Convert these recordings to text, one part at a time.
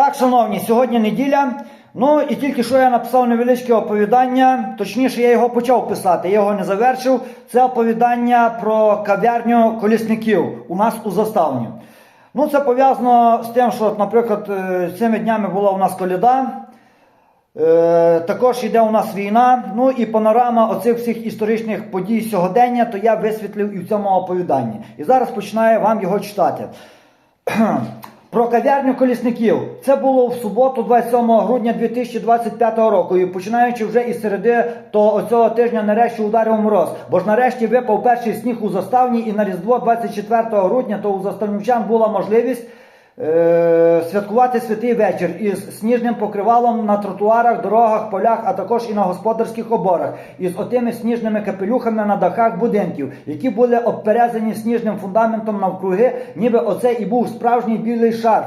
Так, шановні, сьогодні неділя. Ну і тільки що я написав невеличке оповідання, точніше, я його почав писати, я його не завершив. Це оповідання про кав'ярню колісників у нас у заставні. Ну, це пов'язано з тим, що, наприклад, е, цими днями була у нас коляда. Е, також йде у нас війна. Ну і панорама оцих всіх історичних подій сьогодення, то я висвітлив і в цьому оповіданні. І зараз починаю вам його читати. Про кав'ярню колісників. Це було в суботу, 27 грудня 2025 року. І починаючи вже із середи, то оцього тижня нарешті ударив мороз. Бо ж нарешті випав перший сніг у заставні, і на Різдво 24 грудня то у заставнівчан була можливість. Е, святкувати святий вечір із сніжним покривалом на тротуарах, дорогах, полях, а також і на господарських оборах, із отими сніжними капелюхами на дахах будинків, які були обперезані сніжним фундаментом навкруги, ніби оце і був справжній білий шар.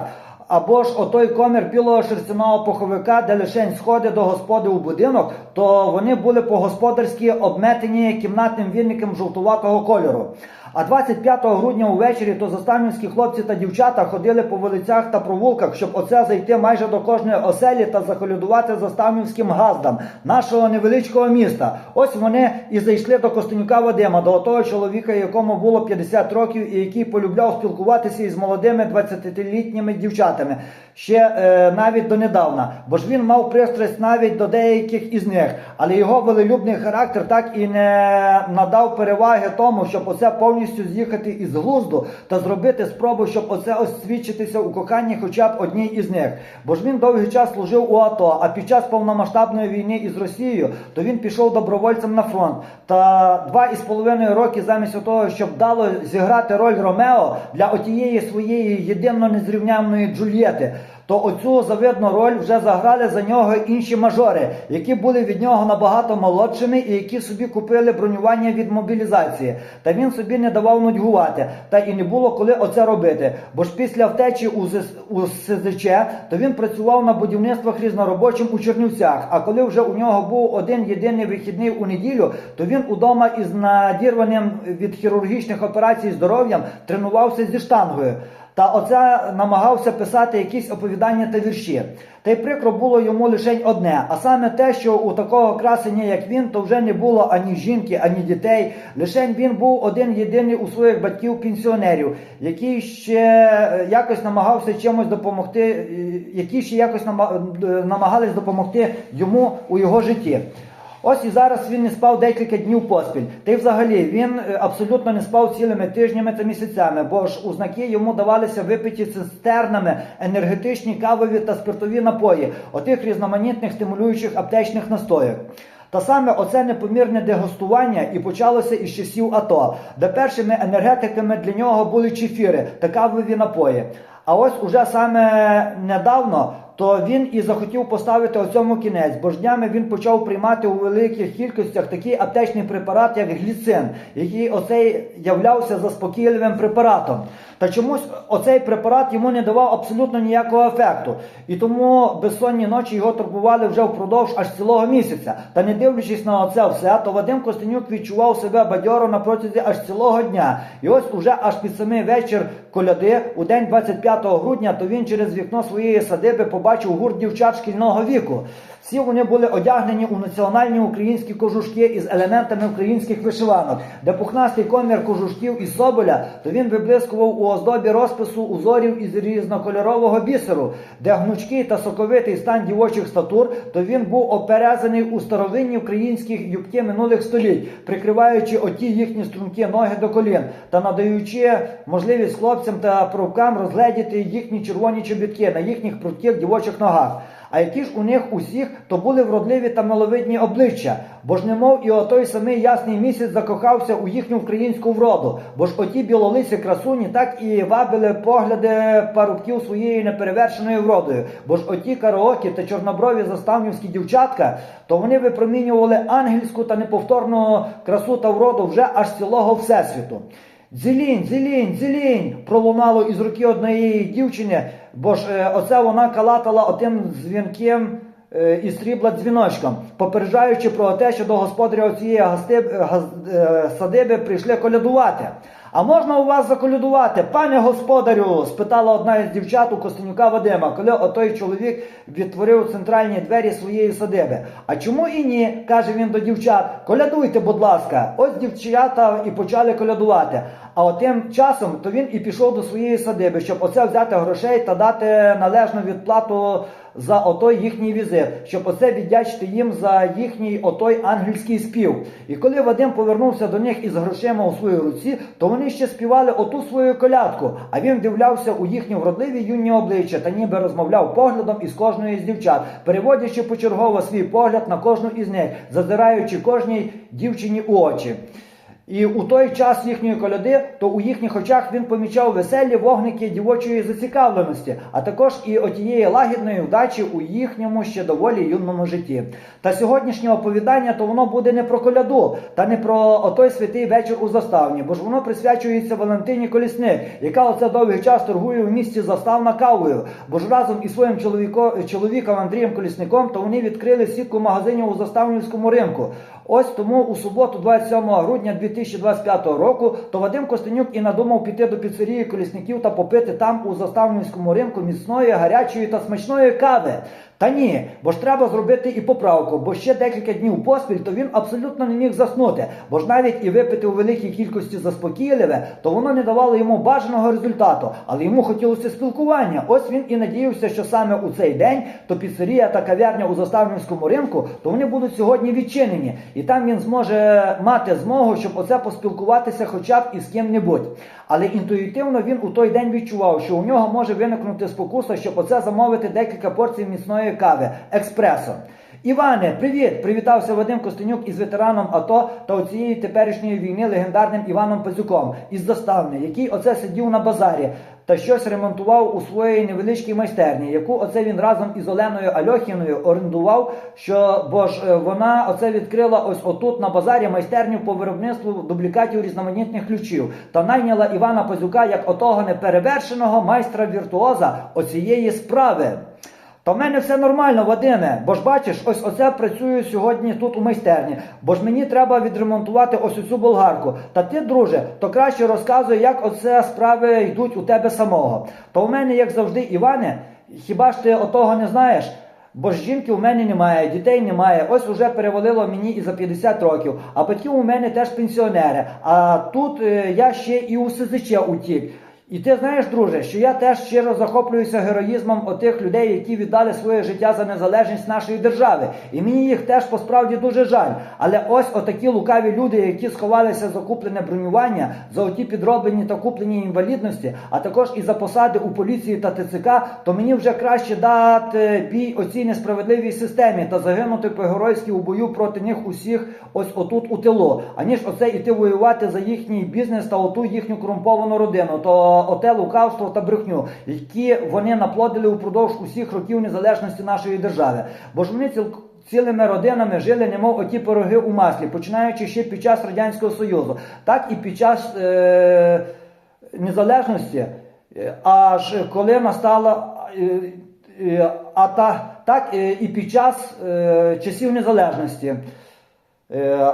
Або ж отой комір білого шерстяного пуховика, де лишень сходи до господи у будинок, то вони були по-господарськи обметені кімнатним вільником жовтуватого кольору. А 25 грудня увечері то заставнівські хлопці та дівчата ходили по вулицях та провулках, щоб оце зайти майже до кожної оселі та заколядувати заставнівським газдам нашого невеличкого міста. Ось вони і зайшли до Костенюка Вадима, до того чоловіка, якому було 50 років, і який полюбляв спілкуватися із молодими 20-літніми дівчатами. Ще е, навіть донедавна, бо ж він мав пристрасть навіть до деяких із них, але його велелюбний характер так і не надав переваги тому, щоб оце повністю з'їхати із глузду та зробити спробу, щоб оце освідчитися у коханні хоча б одній із них. Бо ж він довгий час служив у АТО, а під час повномасштабної війни із Росією, то він пішов добровольцем на фронт. Та два із половиною роки замість того, щоб дало зіграти роль Ромео для отієї своєї єдино незрівнянної Джульєти. То оцю завидну роль вже заграли за нього інші мажори, які були від нього набагато молодшими і які собі купили бронювання від мобілізації. Та він собі не давав нудьгувати, та і не було коли оце робити. Бо ж після втечі у, ЗС, СЗЧ, то він працював на будівництвах різноробочим у Чернівцях. А коли вже у нього був один єдиний вихідний у неділю, то він удома із надірваним від хірургічних операцій здоров'ям тренувався зі штангою. Та оце намагався писати якісь оповідання та вірші. Та й прикро було йому лише одне, а саме те, що у такого красення, як він, то вже не було ані жінки, ані дітей. Лишень він був один єдиний у своїх батьків пенсіонерів, який ще е, якось намагався чимось допомогти, е, які ще якось е, намагались допомогти йому у його житті. Ось і зараз він не спав декілька днів поспіль. Й взагалі він е, абсолютно не спав цілими тижнями та місяцями, бо ж у знаки йому давалися випиті цистернами енергетичні кавові та спиртові напої, отих різноманітних стимулюючих аптечних настоїв. Та саме оце непомірне дегустування і почалося із часів АТО, де першими енергетиками для нього були чефіри та кавові напої. А ось уже саме недавно то він і захотів поставити оцьому кінець, бо ж днями він почав приймати у великих кількостях такий аптечний препарат, як гліцин, який оцей являвся заспокійливим препаратом. Та чомусь оцей препарат йому не давав абсолютно ніякого ефекту. І тому безсонні ночі його турбували вже впродовж аж цілого місяця. Та не дивлячись на оце все, то Вадим Костенюк відчував себе бадьоро на протязі аж цілого дня. І ось уже аж під самий вечір коляди, у день 25 грудня, то він через вікно своєї садиби побачив гурт дівчат шкільного віку. Всі вони були одягнені у національні українські кожушки із елементами українських вишиванок, де пухнастий комір кожушків із соболя, то він виблискував у оздобі розпису узорів із різнокольорового бісеру, де гнучкий та соковитий стан дівочих статур, то він був оперезаний у старовинні українські юбки минулих століть, прикриваючи оті їхні стрункі ноги до колін та надаючи можливість хлопцям та провкам розгледіти їхні червоні чобітки на їхніх прутких дівочих ногах. А які ж у них усіх то були вродливі та миловидні обличчя, бо ж немов і отой самий ясний місяць закохався у їхню українську вроду, бо ж оті білолиці красуні так і вабили погляди парубків своєю неперевершеною вродою, бо ж оті караокі та чорноброві заставнівські дівчатка, то вони випромінювали ангельську та неповторну красу та вроду вже аж цілого всесвіту. Дзелінь, дзелінь, дзелінь, пролунало із руки однієї дівчини, бо ж е, оце вона калатала отим дзвінким і срібла дзвіночком, попереджаючи про те, що до господаря цієї е, садиби прийшли колядувати. А можна у вас заколядувати, пане господарю? спитала одна із дівчат у Костенюка Вадима, коли отой чоловік відтворив центральні двері своєї садиби. А чому і ні? каже він до дівчат. Колядуйте, будь ласка. Ось дівчата і почали колядувати. А от тим часом то він і пішов до своєї садиби, щоб оце взяти грошей та дати належну відплату за отой їхній візит, щоб оце віддячити їм за їхній отой ангельський спів. І коли Вадим повернувся до них із грошима у своїй руці, то вони ще співали оту свою колядку, а він вдивлявся у їхні вродливі юні обличчя та ніби розмовляв поглядом із кожною з дівчат, переводячи почергово свій погляд на кожну із них, зазираючи кожній дівчині у очі. І у той час їхньої коляди, то у їхніх очах він помічав веселі вогники дівочої зацікавленості, а також і отієї лагідної вдачі у їхньому ще доволі юному житті. Та сьогоднішнє оповідання то воно буде не про коляду, та не про отой святий вечір у заставні, бо ж воно присвячується Валентині Колісник, яка оце довгий час торгує в місті заставна кавою. Бо ж разом із своїм чоловіко, чоловіком Андрієм Колісником, то вони відкрили сітку магазинів у заставнівському ринку. Ось тому у суботу, 27 грудня 2025 року, то Вадим Костенюк і надумав піти до піцерії колісників та попити там у заставницькому ринку міцної, гарячої та смачної кави. Та ні, бо ж треба зробити і поправку, бо ще декілька днів поспіль, то він абсолютно не міг заснути, бо ж навіть і випити у великій кількості заспокійливе, то воно не давало йому бажаного результату, але йому хотілося спілкування. Ось він і надіявся, що саме у цей день то піцерія та кав'ярня у заставницькому ринку, то вони будуть сьогодні відчинені, і там він зможе мати змогу, щоб оце поспілкуватися хоча б із ким-небудь. Але інтуїтивно він у той день відчував, що у нього може виникнути спокуса, щоб оце замовити декілька порцій міцної кави експресо. Іване, привіт! Привітався Вадим Костенюк із ветераном АТО та оцієї теперішньої війни легендарним Іваном Пазюком із доставни, який оце сидів на базарі та щось ремонтував у своїй невеличкій майстерні, яку оце він разом із Оленою Альохіною орендував. Що бо ж е, вона оце відкрила ось отут на базарі майстерню по виробництву дублікатів різноманітних ключів та найняла Івана Пазюка як отого неперевершеного майстра віртуоза оцієї справи. Та в мене все нормально, Вадиме, бо ж бачиш, ось оце працюю сьогодні тут у майстерні, бо ж мені треба відремонтувати ось оцю болгарку. Та ти, друже, то краще розказуй, як оце справи йдуть у тебе самого. То в мене, як завжди, Іване, хіба ж ти отого не знаєш? Бо ж жінки у мене немає, дітей немає. Ось уже перевалило мені і за 50 років. А батьків у мене теж пенсіонери. А тут е, я ще і у СЗЧ утік. І ти знаєш, друже, що я теж щиро захоплююся героїзмом отих людей, які віддали своє життя за незалежність нашої держави. І мені їх теж посправді дуже жаль. Але ось отакі лукаві люди, які сховалися за куплене бронювання, за оті підроблені та куплені інвалідності, а також і за посади у поліції та ТЦК, то мені вже краще дати бій оцій несправедливій системі та загинути по-геройськи у бою проти них усіх ось отут у тилу, аніж оце іти воювати за їхній бізнес та оту їхню корумповану родину. То оте лукавство та брехню, які вони наплодили упродовж усіх років незалежності нашої держави. Бо ж вони ціл... цілими родинами жили, немов оті пироги у маслі, починаючи ще під час Радянського Союзу, так і під час е... незалежності, е, аж коли настала. Е... е, А та, так е, і під час е, часів незалежності. Е,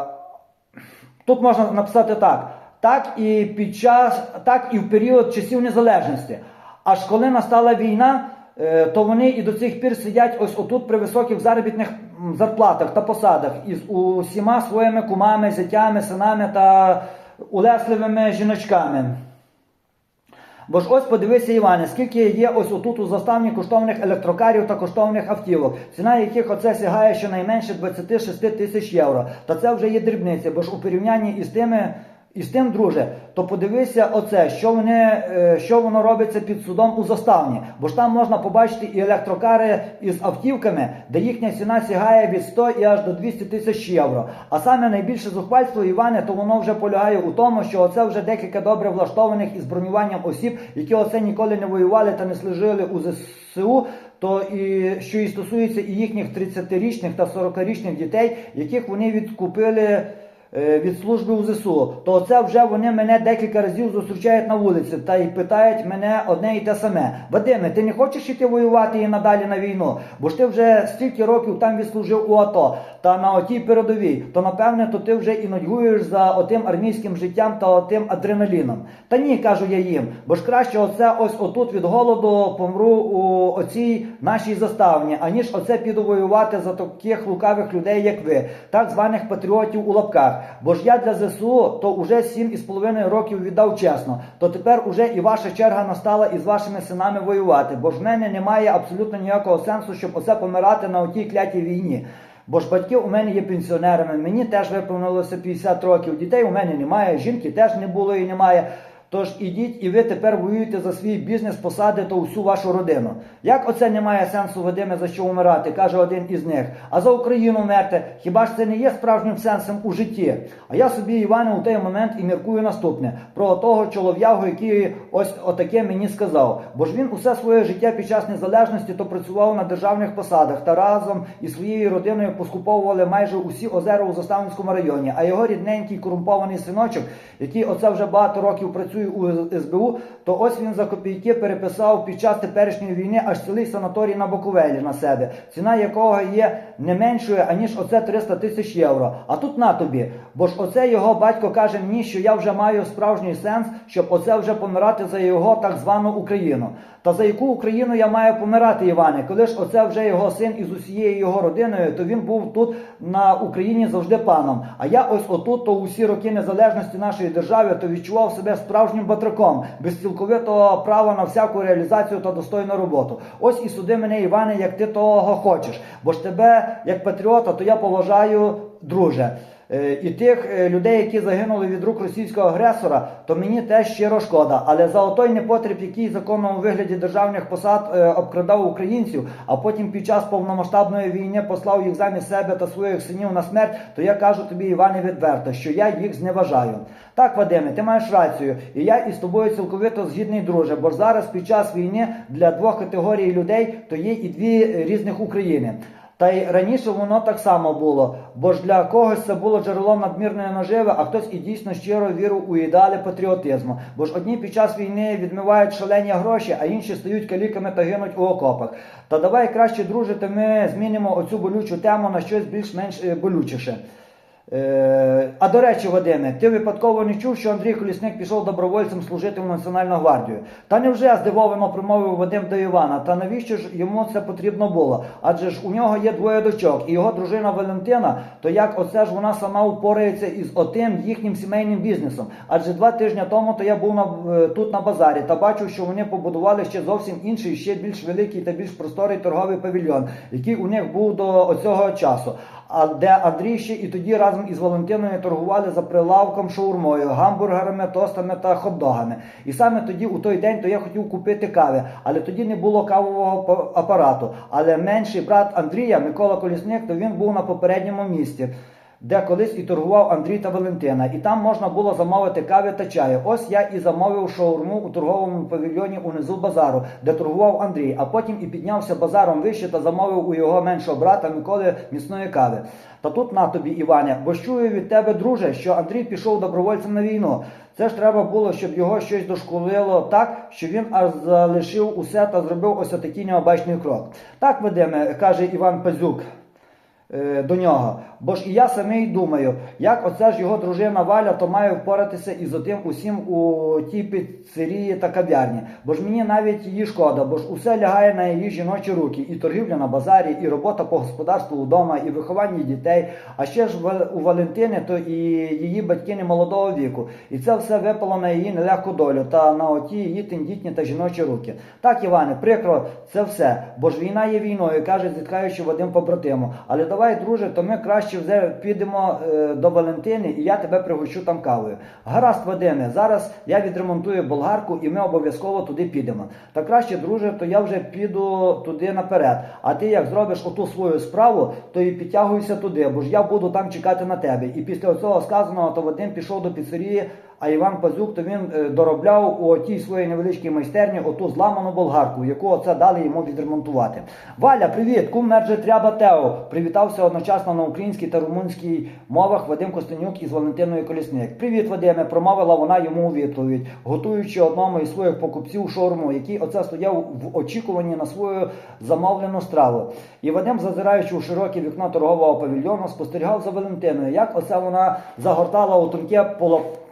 Тут можна написати так так і під час, так і в період часів незалежності. Аж коли настала війна, е, то вони і до цих пір сидять ось отут при високих заробітних зарплатах та посадах із усіма своїми кумами, зятями, синами та улесливими жіночками. Бо ж ось подивися, Іване, скільки є ось отут у заставні коштовних електрокарів та коштовних автівок, ціна яких оце сягає щонайменше 26 тисяч євро. Та це вже є дрібниця, бо ж у порівнянні із тими. І з тим, друже, то подивися оце, що вони, е, що воно робиться під судом у заставні. Бо ж там можна побачити і електрокари із автівками, де їхня ціна сягає від 100 і аж до 200 тисяч євро. А саме найбільше зухвальство Іване, то воно вже полягає у тому, що оце вже декілька добре влаштованих із бронюванням осіб, які оце ніколи не воювали та не служили у ЗСУ. То і що і стосується і їхніх 30-річних та 40-річних дітей, яких вони відкупили від служби у ЗСУ, то це вже вони мене декілька разів зустрічають на вулиці та й питають мене одне і те саме. Вадиме, ти не хочеш іти воювати і надалі на війну? Бо ж ти вже стільки років там відслужив у АТО та на отій передовій, то напевне то ти вже і нудьгуєш за отим армійським життям та отим адреналіном. Та ні, кажу я їм, бо ж краще оце ось отут від голоду помру у оцій нашій заставні, аніж оце піду воювати за таких лукавих людей, як ви, так званих патріотів у лапках. Бо ж я для ЗСУ то вже сім із половиною років віддав чесно. То тепер уже і ваша черга настала із вашими синами воювати. Бо ж в мене немає абсолютно ніякого сенсу, щоб оце помирати на отій клятій війні. Бо ж батьки у мене є пенсіонерами, мені теж виповнилося 50 років. Дітей у мене немає, жінки теж не було і немає. Тож ідіть і ви тепер воюєте за свій бізнес, посади та усю вашу родину. Як оце не має сенсу, Вадиме, за що вмирати, каже один із них. А за Україну мерти, хіба ж це не є справжнім сенсом у житті? А я собі, Іване, у той момент і міркую наступне про того чолов'ягу, який ось отаке мені сказав. Бо ж він усе своє життя під час незалежності то працював на державних посадах та разом із своєю родиною поскуповували майже усі озера у Заставницькому районі. А його рідненький корумпований синочок, який оце вже багато років працює у СБУ, то ось він за копійки переписав під час теперішньої війни аж цілий санаторій на Буковелі на себе, ціна якого є не меншою, аніж оце 300 тисяч євро. А тут на тобі. Бо ж оце його батько каже мені, що я вже маю справжній сенс, щоб оце вже помирати за його так звану Україну. Та за яку Україну я маю помирати, Іване? Коли ж оце вже його син із усією його родиною, то він був тут на Україні завжди паном. А я ось отут, то усі роки незалежності нашої держави, то відчував себе справжнім батраком, без цілковитого права на всяку реалізацію та достойну роботу. Ось і суди мене, Іване, як ти того хочеш. Бо ж тебе, як патріота, то я поважаю, друже. Е, І тих е, людей, які загинули від рук російського агресора, то мені теж щиро шкода. Але за отой непотріб, який законному вигляді державних посад е, обкрадав українців, а потім під час повномасштабної війни послав їх замість себе та своїх синів на смерть, то я кажу тобі, Іване, відверто, що я їх зневажаю. Так, Вадиме, ти маєш рацію, і я із тобою цілковито згідний, друже. Бо зараз під час війни для двох категорій людей то є і дві різних України. Та й раніше воно так само було, бо ж для когось це було джерелом надмірної наживи, а хтось і дійсно щиро вірив у ідеали патріотизму. Бо ж одні під час війни відмивають шалені гроші, а інші стають каліками та гинуть у окопах. Та давай краще дружити, ми змінимо оцю болючу тему на щось більш-менш е, болючіше. Е, а до речі, Вадиме, ти випадково не чув, що Андрій Колісник пішов добровольцем служити в Національну гвардію. Та невже здивовано промовив Вадим до Івана? Та навіщо ж йому це потрібно було? Адже ж у нього є двоє дочок, і його дружина Валентина, то як оце ж вона сама упорається із отим їхнім сімейним бізнесом? Адже два тижні тому то я був на, е, тут на базарі та бачив, що вони побудували ще зовсім інший, ще більш великий та більш просторий торговий павільйон, який у них був до оцього часу. А де Андрій ще і тоді разом із Валентиною торгували за прилавком шаурмою, гамбургерами, тостами та хот-догами. І саме тоді, у той день, то я хотів купити кави, але тоді не було кавового апарату. Але менший брат Андрія, Микола Колісник, то він був на попередньому місці. Де колись і торгував Андрій та Валентина, і там можна було замовити кави та чаю. Ось я і замовив шаурму у торговому павільйоні унизу базару, де торгував Андрій, а потім і піднявся базаром вище та замовив у його меншого брата Миколи міцної кави. Та тут на тобі, Іване, бо чую від тебе, друже, що Андрій пішов добровольцем на війну. Це ж треба було, щоб його щось дошколило так, що він аж залишив усе та зробив ось отакий необачний крок. Так, Вадиме, каже Іван Пазюк до нього. Бо ж і я самий думаю, як оця ж його дружина Валя, то має впоратися із отим усім у тій піцерії та кав'ярні. Бо ж мені навіть її шкода, бо ж усе лягає на її жіночі руки, і торгівля на базарі, і робота по господарству вдома, і виховання дітей. А ще ж у Валентини, то і її батьки не молодого віку. І це все випало на її нелегку долю та на оті її тендітні та жіночі руки. Так, Іване, прикро це все, бо ж війна є війною, каже, зіткаючи Вадим побратиму. Але давай, друже, то ми краще вже підемо е, до Валентини, і я тебе пригощу там кавою. Гаразд, Вадиме, зараз я відремонтую болгарку, і ми обов'язково туди підемо. Та краще, друже, то я вже піду туди наперед. А ти як зробиш оту свою справу, то і підтягуйся туди, бо ж я буду там чекати на тебе. І після цього сказаного, то Вадим пішов до піцерії А Іван Пазюк, то він е, доробляв у тій своїй невеличкій майстерні оту зламану болгарку, яку оце дали йому відремонтувати. Валя, привіт! Кум мерже треба Тео. Привітався одночасно на українській та румунській мовах Вадим Костенюк із Валентиною Колісник. Привіт, Вадиме, промовила вона йому у відповідь, готуючи одному із своїх покупців шаурму, який оце стояв в очікуванні на свою замовлену страву. І Вадим, зазираючи у широке вікно торгового павільйону, спостерігав за Валентиною, як оце вона загортала у тонке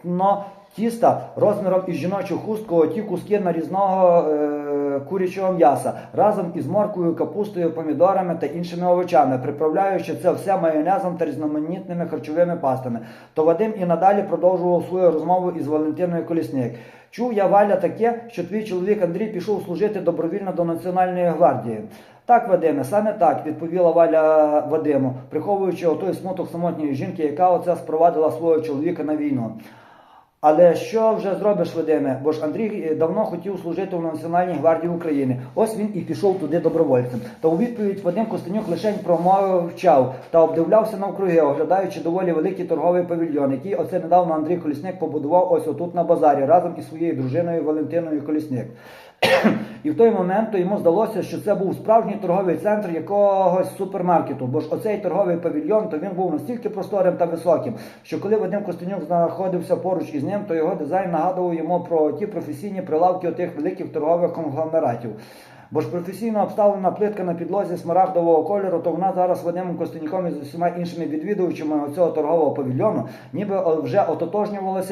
полотно тіста розміром із жіночу хустку ті куски нарізного е, курячого м'яса разом із моркою, капустою, помідорами та іншими овочами, приправляючи це все майонезом та різноманітними харчовими пастами. То Вадим і надалі продовжував свою розмову із Валентиною Колісник. Чув я Валя таке, що твій чоловік Андрій пішов служити добровільно до Національної гвардії. Так, Вадиме, саме так, відповіла Валя Вадиму, приховуючи отой смуток самотньої жінки, яка оце спровадила свого чоловіка на війну. Але що вже зробиш, Вадиме? Бо ж Андрій е, давно хотів служити в Національній гвардії України. Ось він і пішов туди добровольцем. Та у відповідь Вадим Костенюк лише промовчав та обдивлявся навкруги, оглядаючи доволі великий торговий павільйон, який оце недавно Андрій Колісник побудував ось отут на базарі разом із своєю дружиною Валентиною Колісник. І в той момент йому здалося, що це був справжній торговий центр якогось супермаркету. Бо ж оцей торговий павільйон, то він був настільки просторим та високим, що коли Вадим Костенюк знаходився поруч із ним, то його дизайн нагадував йому про ті професійні прилавки отих великих торгових конгломератів. Бо ж професійно обставлена плитка на підлозі смарагдового кольору, то вона зараз Вадимом Костенюком і з усіма іншими відвідувачами цього торгового павільйону ніби вже ототожнювалася